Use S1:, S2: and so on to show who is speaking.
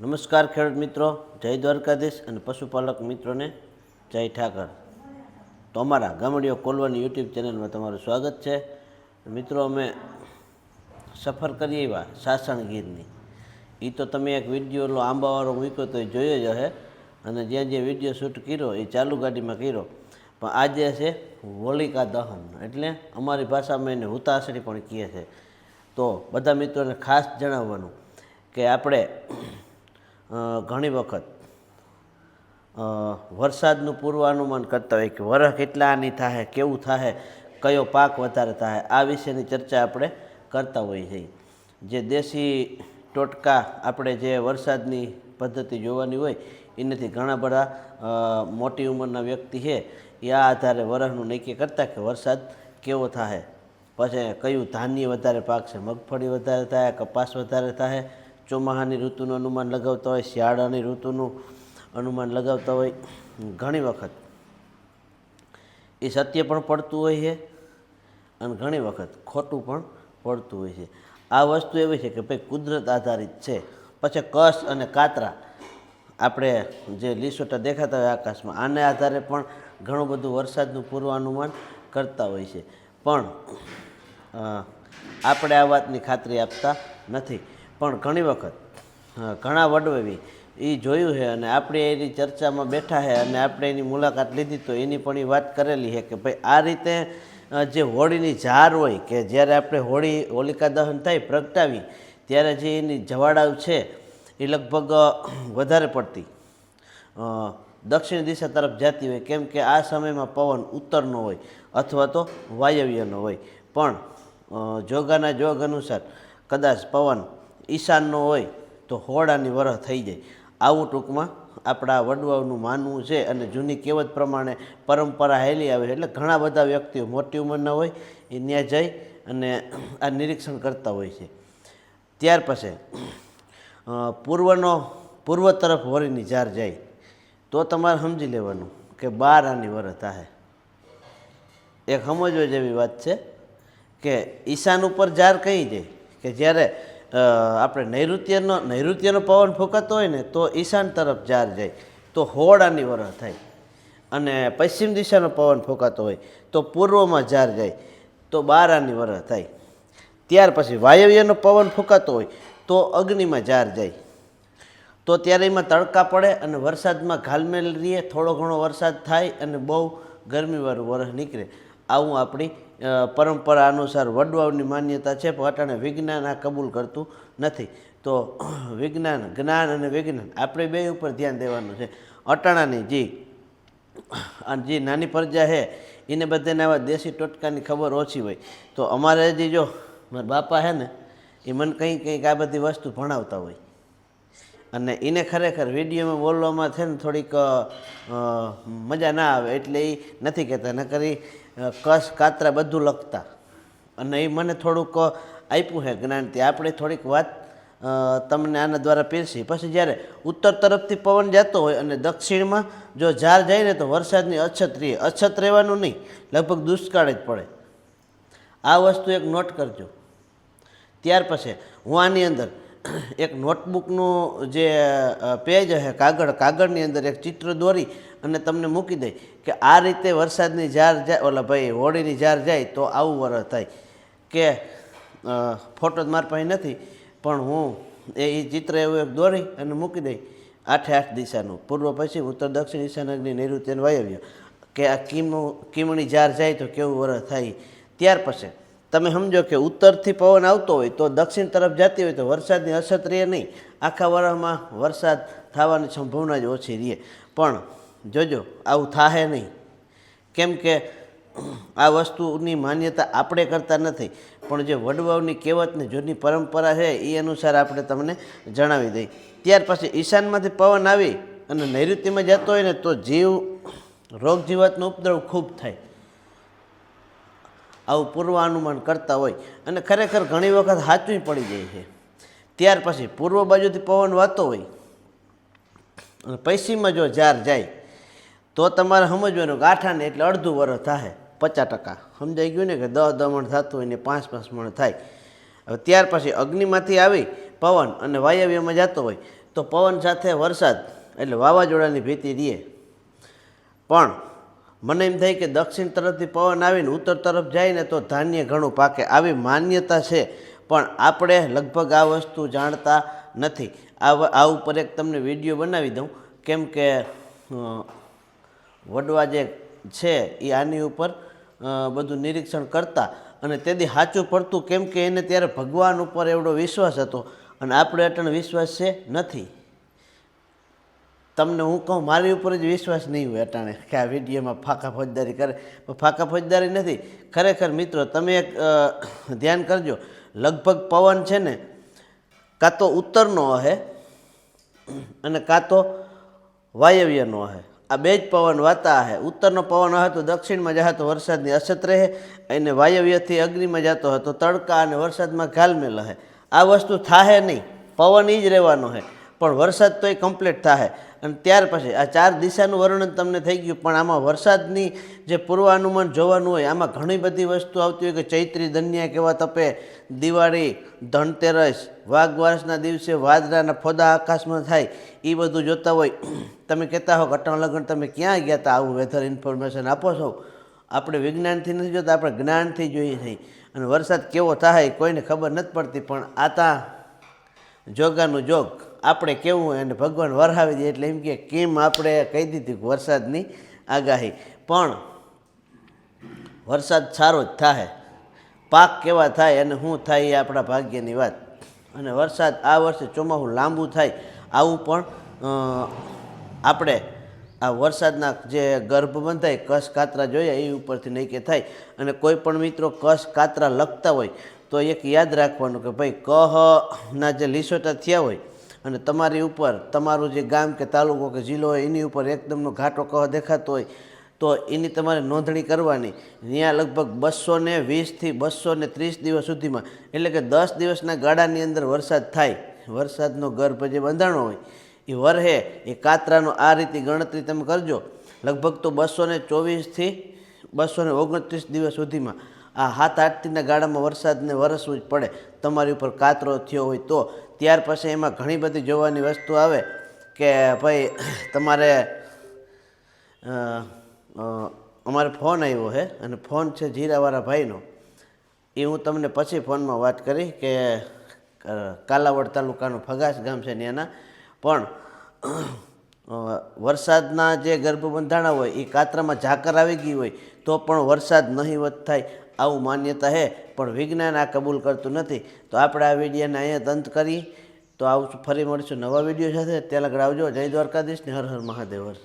S1: નમસ્કાર ખેડૂત મિત્રો, જય દ્વારકાધીશ અને પશુપાલક મિત્રોને જય ઠાકર. તો અમારા ગામડીઓ કોલવાની યુટ્યુબ ચેનલમાં તમારું સ્વાગત છે. મિત્રો, અમે સફર કરીએ એવા સાસણ ગીરની. એ તો તમે એક વીડિયો આંબાવાળો મૂક્યો તો એ જોયો જ હશે અને જ્યાં જે વીડિયો શૂટ કર્યો એ ચાલુ ગાડીમાં કર્યો. પણ આજે છે હોલિકા દહન. એટલે અમારી ભાષામાં એને હુતાસણી પણ કહે છે. તો બધા મિત્રોને ખાસ જણાવવાનું કે આપણે ઘણી વખત. વરસાદનું પૂર્વાનુમાન કરતા હોય કે વરસ કેટલાની થાય કેવું થાય કયો પાક વધારે થાય આ વિશેની ચર્ચા આપણે કરતા હોઈએ છીએ. જે દેશી ટોટકા આપણે જે વરસાદની પદ્ધતિ જોવાની હોય, એનાથી ઘણા બધા મોટી ઉંમરના વ્યક્તિ છે, એ આ આધારે વરસનું નક્કી કરતા કે વરસાદ કેવો થાય પછી કયું ધાન્ય વધારે પાકશે મગફળી વધારે થાય કપાસ વધારે થાય ચોમાસાની ઋતુનું અનુમાન લગાવતા હોય, શિયાળાની ઋતુનું અનુમાન લગાવતા હોય, ઘણી વખત. એ સત્ય પણ પડતું હોય છે અને ઘણી વખત ખોટું પણ પડતું હોય છે. આ વસ્તુ એવી છે કે ભાઈ કુદરત આધારિત છે. પછી કસ અને કાતરા આપણે જે લીસોટા દેખાતા હોય આકાશમાં, આને આધારે પણ ઘણું બધું વરસાદનું પૂર્વાનુમાન કરતા હોય છે. પણ આપણે આ વાતની ખાતરી આપતા નથી. પણ ઘણી વખત ઘણા વડવેવી એ જોયું છે અને આપણે એની ચર્ચામાં બેઠા છે અને આપણે એની મુલાકાત લીધી તો એની પણ એ વાત કરેલી છે કે ભાઈ આ રીતે જે હોળીની ઝાર હોય કે જ્યારે આપણે હોળી, હોલિકા દહન થાય, પ્રગટાવી, ત્યારે જે એની જવાડાવ છે એ લગભગ વધારે પડતી દક્ષિણ દિશા તરફ જતી હોય, કેમ કે આ સમયમાં પવન ઉત્તરનો હોય અથવા તો વાયવ્યનો હોય. પણ જોગાના જોગ અનુસાર કદાચ પવન ઈશાનનો હોય તો હોળાની વરહ થઈ જાય. આવું ટૂંકમાં આપણા વડવાઓનું માનવું છે અને જૂની કહેવત પ્રમાણે પરંપરા હેલી આવે એટલે ઘણા બધા વ્યક્તિઓ મોટી ઉંમરના હોય, એ ત્યાં જઈ અને આ નિરીક્ષણ કરતા હોય છે. ત્યાર પછી પૂર્વનો, પૂર્વ તરફ વળીની જાર જાય. તો તમારે સમજી લેવાનું કે બાર આની વરત થાય એક સમજવા જેવી વાત છે કે ઈશાન ઉપર જાર કહી જાય? કે જ્યારે આપણે નૈઋત્યનો નૈઋત્યનો પવન ફૂંકાતો હોય ને, તો ઈશાન તરફ જાર જાય. તો હોળાની વરહ થાય. અને પશ્ચિમ દિશાનો પવન ફૂંકાતો હોય, તો પૂર્વમાં જાર જાય. તો બારાની વરહ થાય. ત્યાર પછી વાયવ્યનો પવન ફૂંકાતો હોય, તો અગ્નિમાં જાર જાય. તો ત્યારે એમાં તડકા પડે અને વરસાદમાં ઘાલમેલ રહીએ, થોડો ઘણો વરસાદ થાય અને બહુ ગરમીવાળું વરસ નીકળે. આવું આપણી પરંપરા અનુસાર વડવાઓની માન્યતા છે પણ અટાણે વિજ્ઞાન આ કબૂલ કરતું નથી. તો વિજ્ઞાન જ્ઞાન અને વિજ્ઞાન આપણે બે ઉપર ધ્યાન દેવાનું છે. અટાણાની જે અને જે નાની પ્રજા છે એને બધાને આવા દેશી ટોટકાની ખબર ઓછી હોય. તો અમારે જે જો મારા બાપા છે ને એ મને કંઈક કંઈક આ બધી વસ્તુ ભણાવતા હોય. અને એને ખરેખર વિડીયોમાં બોલવામાં છે ને થોડીક મજા ના આવે એટલે એ નથી કહેતા. ન અ, કસ કાતરા બધું લખતા. અને એ મને થોડુંક આપ્યું છે જ્ઞાનથી. આપણે થોડીક વાત તમને આના દ્વારા પીરસી. પછી જ્યારે ઉત્તર તરફથી પવન જતો હોય અને દક્ષિણમાં જો ઝાર જાય ને તો વરસાદની અછત રહે. અછત રહેવાનું નહીં. લગભગ દુષ્કાળ જ પડે. આ વસ્તુ એક નોટ કરજો. ત્યાર પછી હું આની અંદર એક નોટબુકનું જે પેજ છે કાગળ, કાગળની અંદર એક ચિત્ર દોરી અને તમને મૂકી દઈ કે આ રીતે વરસાદની જાર જાય, ઓલા ભાઈ, હોળીની જાર જાય તો આવું વરસ થાય. કે ફોટો જ મારી પાસે નથી, પણ હું એ ચિત્ર એવું એક દોરી અને મૂકી દઈ. આઠે આઠ દિશાનું. પૂર્વ પછી, ઉત્તર દક્ષિણ ઈશાન અગ્નિ નૈઋત્ય વાયવ્ય. કે આ કીમનું કીમણી જાર જાય તો કેવું વરસ થાય? ત્યાર પછી તમે સમજો કે ઉત્તરથી પવન આવતો હોય તો દક્ષિણ તરફ જતી હોય તો વરસાદની અછત રહે નહીં. આખા વર્ષમાં વરસાદ થવાની સંભાવના જ ઓછી રહે. પણ જોજો, આવું થાહે નહીં. કેમ કે આ વસ્તુની માન્યતા આપણે કરતા નથી. પણ જે વડવાઓની કહેવત ને જૂની પરંપરા છે, એ અનુસાર આપણે તમને જણાવી દઈ ત્યાર પછી ઈશાનમાંથી પવન આવી અને નૈઋત્યમાં જતો હોય ને તો જીવ રોગ જીવાતનો ઉપદ્રવ ખૂબ થાય. આવું પૂર્વાનુમાન કરતા હોય અને ખરેખર ઘણી વખત સાચું પડી જાય છે. ત્યાર પછી પૂર્વ બાજુથી પવન વાતો હોય અને પશ્ચિમમાં જો જાર જાય, તો તમારે સમજવાનું કે આઠાને એટલે અડધું વરસ થાય પચાસ ટકા. સમજાઈ ગયું ને કે દસ દમણ થતું હોય ને પાંચ પાંચ મણ થાય. હવે ત્યાર પછી અગ્નિમાંથી આવી પવન અને વાયવ્યમાં જતો હોય, તો પવન સાથે વરસાદ એટલે વાવાઝોડાની ભીતિ રહે. પણ મને એમ થાય કે દક્ષિણ તરફથી પવન આવીને ઉત્તર તરફ જાય ને તો ધાન્ય ઘણું પાકે. આવી માન્યતા છે, પણ આપણે લગભગ આ વસ્તુ જાણતા નથી. આ ઉપર એક તમને વીડિયો બનાવી દઉં. કેમ કે વડવા જે છે એ આની ઉપર બધું નિરીક્ષણ કરતા. અને તેથી સાચું પડતું કેમ કે એને ત્યારે ભગવાન ઉપર એવડો વિશ્વાસ હતો. અને આપણે અટણ વિશ્વાસ છે નથી. તમને હું કહું, મારી ઉપર જ વિશ્વાસ નહીં હોય અટાણે કે આ વિડીયોમાં ફાંકા ફોજદારી કરે. ફાંકા ફોજદારી નથી. ખરેખર મિત્રો, તમે એક ધ્યાન કરજો. લગભગ પવન છે ને, કાં તો ઉત્તરનો હે અને કાં તો વાયવ્યનો હે આ બે જ પવન વાતા હે ઉત્તરનો પવન હે તો દક્ષિણમાં જતો વરસાદની અછત રહે અને વાયવ્યથી અગ્નિમાં જતો હતો તડકા અને વરસાદમાં ઘાલમેલ હે આ વસ્તુ થાહે નહીં. પવન એ જ રહેવાનો હે. પણ વરસાદ તો એ કમ્પ્લીટ થાય અને ત્યાર પછી આ ચાર દિશાનું વર્ણન તમને થઈ ગયું, પણ આમાં વરસાદની જે પૂર્વાનુમાન જોવાનું હોય, આમાં ઘણી બધી વસ્તુ આવતી હોય કે ચૈત્રી ધન્યા કેવા તપે, દિવાળી ધનતેરસ વાઘવારસના દિવસે વાદરાના ફોદા આકાશમાં થાય એ બધું જોતા હોય. તમે કહેતા હો ઘટના લગ્ન તમે ક્યાં ગયા હતા આવું વેધર ઇન્ફોર્મેશન આપો છો? આપણે વિજ્ઞાનથી નથી જોતા, આપણે જ્ઞાનથી જોઈએ છીએ. અને વરસાદ કેવો થાય કોઈને ખબર નથી પડતી, પણ આ તા જોગાનું જોગ આપણે કેવું એને ભગવાન વરહાવી દે એટલે એમ કે કેમ આપણે કહી દીધી વરસાદની આગાહી. પણ વરસાદ સારો જ થાય પાક કેવા થાય અને શું થાય એ આપણા ભાગ્યની વાત. અને વરસાદ આ વર્ષે ચોમાસું લાંબુ થાય. આવું પણ આપણે આ વરસાદના જે ગર્ભ બંધાય, કસ કાતરા જોયા એ ઉપરથી નહીં કે થાય. અને કોઈ પણ મિત્રો કસ કાતરા લખતા હોય તો એક યાદ રાખવાનું કે ભાઈ કહના જે લીસોટા થયા હોય અને તમારી ઉપર, તમારું જે ગામ કે તાલુકો કે જિલ્લો હોય, એની ઉપર એકદમનો ઘાટો કહ દેખાતો હોય, તો એની તમારે નોંધણી કરવાની. ત્યાં લગભગ બસો ને વીસથી બસો ને ત્રીસ દિવસ સુધીમાં, એટલે કે દસ દિવસના ગાળાની અંદર વરસાદ થાય, વરસાદનો ગર્ભ જે બંધાણો હોય, એ વરહે, એ કાતરાનો આ રીતે ગણતરી તમે કરજો. લગભગ તો બસો ને ચોવીસથી બસો ને ઓગણત્રીસ દિવસ સુધીમાં આ હાથ આઠના ગાળામાં વરસાદને વરસવું જ પડે. તમારી ઉપર કાતરો થયો હોય તો. ત્યાર પછી એમાં ઘણી બધી જોવાની વસ્તુ આવે કે ભાઈ, તમારે અમારે ફોન આવ્યો છે અને ફોન છે જીરાવાળા ભાઈનો. એ હું તમને પછી ફોનમાં વાત કરી કે કાલાવડ તાલુકાનું ફગાસ ગામ છે ત્યાંના પણ વરસાદના જે ગર્ભ બંધાણા હોય, એ કાતરામાં ઝાકર આવી ગઈ હોય, તો પણ વરસાદ નહીવત થાય આવું માન્યતા છે પણ વિજ્ઞાન આ કબૂલ કરતું નથી. તો આપણે આ વિડીયોને અહીંયા અંત કરી. તો આવું ફરી મળીશું નવા વીડિયો સાથે. ત્યાં લગડ આવજો. જય દ્વારકાધીશ ને હર હર મહાદેવ હર